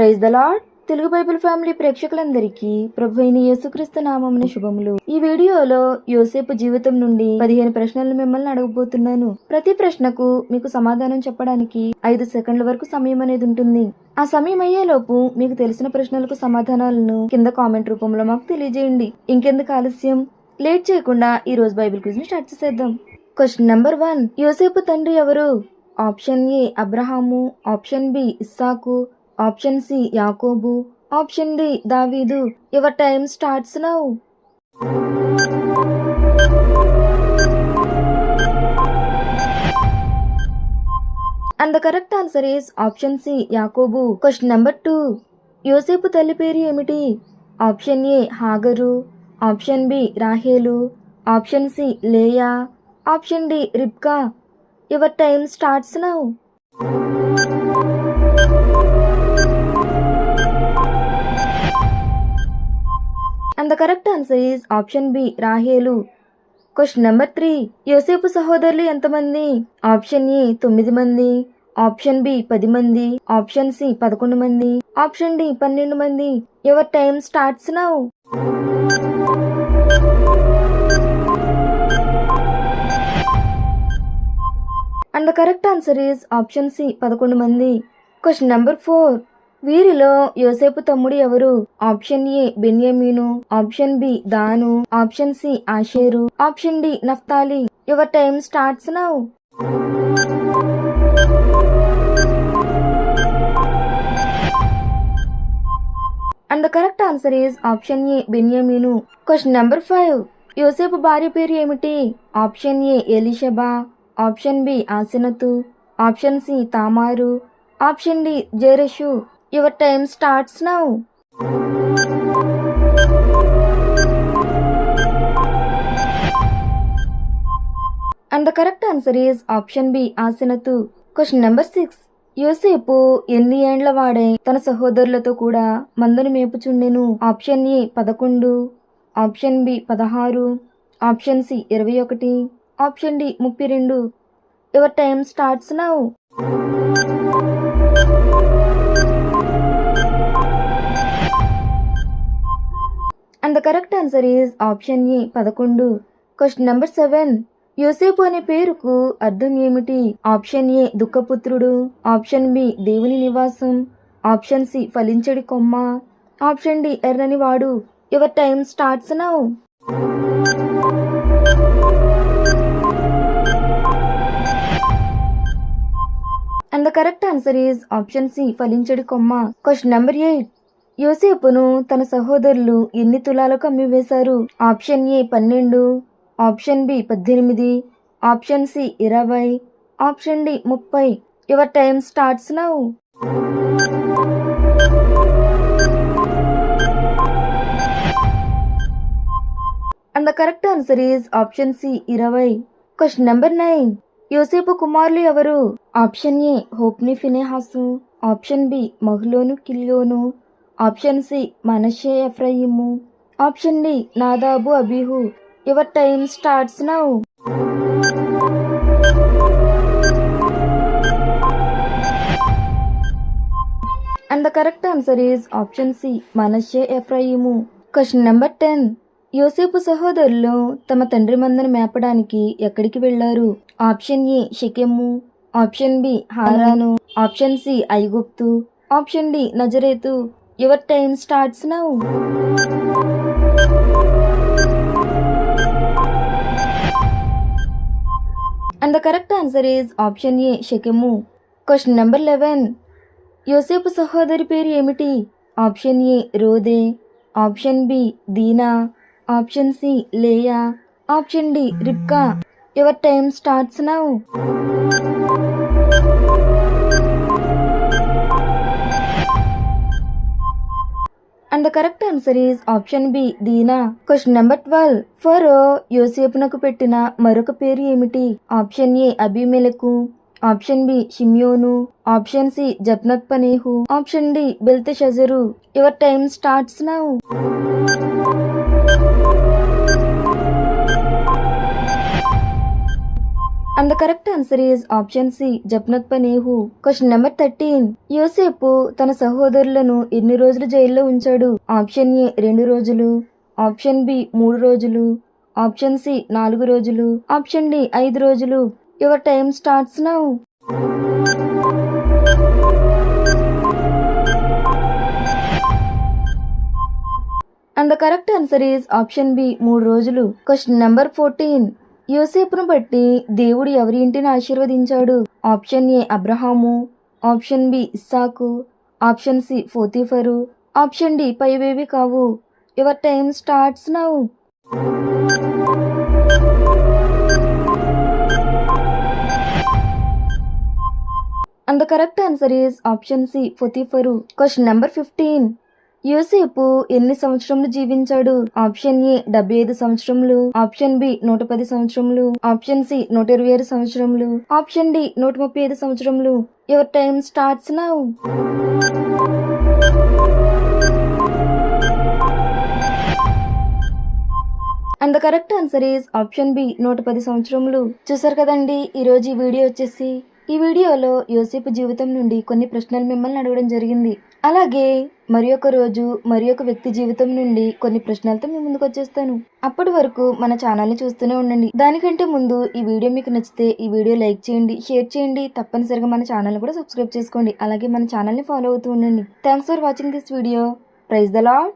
Praise the lord Telugu Bible family ప్రేక్షకులందరికీ ప్రభు అయిన యేసుక్రీస్తు నామమున శుభములు. ఈ వీడియోలో యోసేపు జీవితం నుండి పదిహేను ప్రశ్నలు మిమ్మల్ని అడగబోతున్నాను. ప్రతి ప్రశ్నకు మీకు సమాధానం చెప్పడానికి ఐదు సెకండ్ల వరకు సమయం అనేది ఉంటుంది. ఆ సమయం అయ్యేలోపు మీకు తెలిసిన ప్రశ్నలకు సమాధానాలను కింద కామెంట్ రూపంలో మాకు తెలియజేయండి. ఇంకెందుకు ఆలస్యం? లేట్ చేయకుండా ఈ రోజు బైబిల్ క్విజ్ని స్టార్ట్ చేసేద్దాం. Question number one. యోసేపు తండ్రి ఎవరు? Option A Abraham option B Isaac option C యాకోబు ఆప్షన్ డి దావీదు. Your time starts now. And the correct answer is option C యాకోబు క్వశ్చన్ నెంబర్ టూ యోసేపు తల్లి పేరు ఏమిటి? ఆప్షన్ ఏ హాగరు. ఆప్షన్ బి రాహేలు. ఆప్షన్ సి లేయా. Option D Rebekah. Your time starts now. And the correct answer is option B రాహేలు question number three యోసేపు సహోదరులు ఎంతమంది? ఆప్షన్ ఏ తొమ్మిది మంది. ఆప్షన్ బి పది మంది. ఆప్షన్ సి పదకొండు మంది. ఆప్షన్ డి పన్నెండు మంది. Your time starts now and the correct answer is option C పదకొండు మంది. క్వశ్చన్ నెంబర్ ఫోర్ వీరిలో యోసేపు తమ్ముడు ఎవరు? ఆప్షన్ ఏ బెన్యమీను ఆప్షన్ బి దాను ఆప్షన్ సి ఆషేరు option D Naphtali. Your time starts now. And the correct answer is option A బెన్యమీను question number five యోసేపు భార్య పేరు ఏమిటి? ఆప్షన్ ఏ ఎలిషబా. ఆప్షన్ బి ఆసినతు. ఆప్షన్ సి తామారు. Option D జరషు. Your time starts now. And the correct answer is option B ఆసినతు question number six యోసేపు ఎన్ని ఏండ్ల వాడే? తన సహోదరులతో కూడా మందను మేపుచుండెను. ఆప్షన్ ఏ పదకొండు. ఆప్షన్ బి పదహారు. ఆప్షన్ సి ఇరవై ఒకటి. ఆప్షన్ డి ముప్పై రెండు. Your time starts now correct answer is option A పదకొండు. Question number seven. యోసేపు అనే పేరుకు అర్థం ఏమిటి? ఆప్షన్ ఏ దుఃఖపుత్రుడు. ఆప్షన్ బి దేవుని నివాసం. ఆప్షన్ సి ఫలించడి కొమ్మ. ఆప్షన్ డి ఎర్రని వాడు. Your time starts now. And the correct answer is option C ఫలించడి కొమ్మ. క్వశ్చన్ నెంబర్ ఎయిట్ యోసేపును తన సహోదరులు ఎన్ని తులాలకు అమ్మివేశారు? ఆప్షన్ ఏ పన్నెండు ఆప్షన్ బి పద్దెనిమిది ఆప్షన్ సి ఇరవై ఆప్షన్ డి ముప్పై. Your time starts now. And the correct answer is option C ఇరవై. క్వశ్చన్ నెంబర్ నైన్ యోసేపు కుమారులు ఎవరు? ఆప్షన్ ఏ హోప్ని ఫినేహాసు. ఆప్షన్ బి మహ్లోను కిల్యోను. ఆప్షన్ సి మనషే ఎఫ్రయిము ఆప్షన్ డి నాదాబు అబీహు. Your time starts now. And the correct answer is option C Manasseh ఎఫ్రయిము క్వశ్చన్ నెంబర్ టెన్ యోసేపు సహోదరులు తమ తండ్రి మందను మేపడానికి ఎక్కడికి వెళ్ళారు ఆప్షన్ ఏ షెకెము. ఆప్షన్ బి హారాను. ఆప్షన్ సి ఐగుప్తు. Option D Nazareth. Your time starts now. And the correct answer is option A షకెము question number eleven యోసేపు సహోదరి పేరు ఏమిటి? ఆప్షన్ ఏ రోదే ఆప్షన్ బి దీనా ఆప్షన్ సి లేయా option D Rebekah your time starts now and the correct answer is option B Dinah question number twelve ఫరో యోసేపునకు పెట్టిన మరొక పేరు ఏమిటి? ఆప్షన్ ఏ అభిమేలకు ఆప్షన్ బి షిమ్యోను ఆప్షన్ సి జప్నత్ పనేహు ఆప్షన్ డి బెల్తె షజరు your time starts now and the correct answer is option C జప్నత్ పనేహు క్వశ్చన్ నెంబర్ థర్టీన్ యోసేపు తన సహోదరులను ఎన్ని రోజులు జైల్లో ఉంచాడు? ఆప్షన్ ఏ రెండు రోజులు. ఆప్షన్ బి మూడు రోజులు. ఆప్షన్ సి నాలుగు రోజులు. ఆప్షన్ డి ఐదు రోజులు. Your time starts now and the correct answer is option B మూడు రోజులు. క్వశ్చన్ నెంబర్ ఫోర్టీన్ యోసేపును బట్టి దేవుడు ఎవరి ఇంటిని ఆశీర్వదించాడు? Option A Abraham option B Isaac option C ఫోతిఫరు ఆప్షన్ డి పైవేవి కావు. Your time starts now. And the correct answer is option C ఫొతిఫరు question number fifteen యోసేపు ఎన్ని సంవత్సరములు జీవించాడు? ఆప్షన్ ఏ డెబ్బై ఐదు సంవత్సరములు. ఆప్షన్ బి నూట పది సంవత్సరములు. ఆప్షన్ సి నూట ఇరవై ఆరు సంవత్సరములు. ఆప్షన్ డి నూట ముప్పై ఐదు సంవత్సరములు. Your time starts now. And the correct answer is option B నూట పది సంవత్సరములు. చూసారు కదండి? ఈ రోజు ఈ వీడియో వచ్చేసి ఈ వీడియోలో యోసేపు జీవితం నుండి కొన్ని ప్రశ్నలు మిమ్మల్ని అడగడం జరిగింది. అలాగే మరి ఒక రోజు మరి ఒక వ్యక్తి జీవితం నుండి కొన్ని ప్రశ్నలతో మీ ముందుకు వచ్చేస్తాను. అప్పటి వరకు మన ఛానల్ని చూస్తూనే ఉండండి. దానికంటే ముందు ఈ వీడియో మీకు నచ్చితే ఈ వీడియో లైక్ చేయండి షేర్ చేయండి తప్పనిసరిగా మన ఛానల్ కూడా సబ్స్క్రైబ్ చేసుకోండి. అలాగే మన ఛానల్ని ఫాలో అవుతూ ఉండండి. Thanks for watching this video. Praise the lord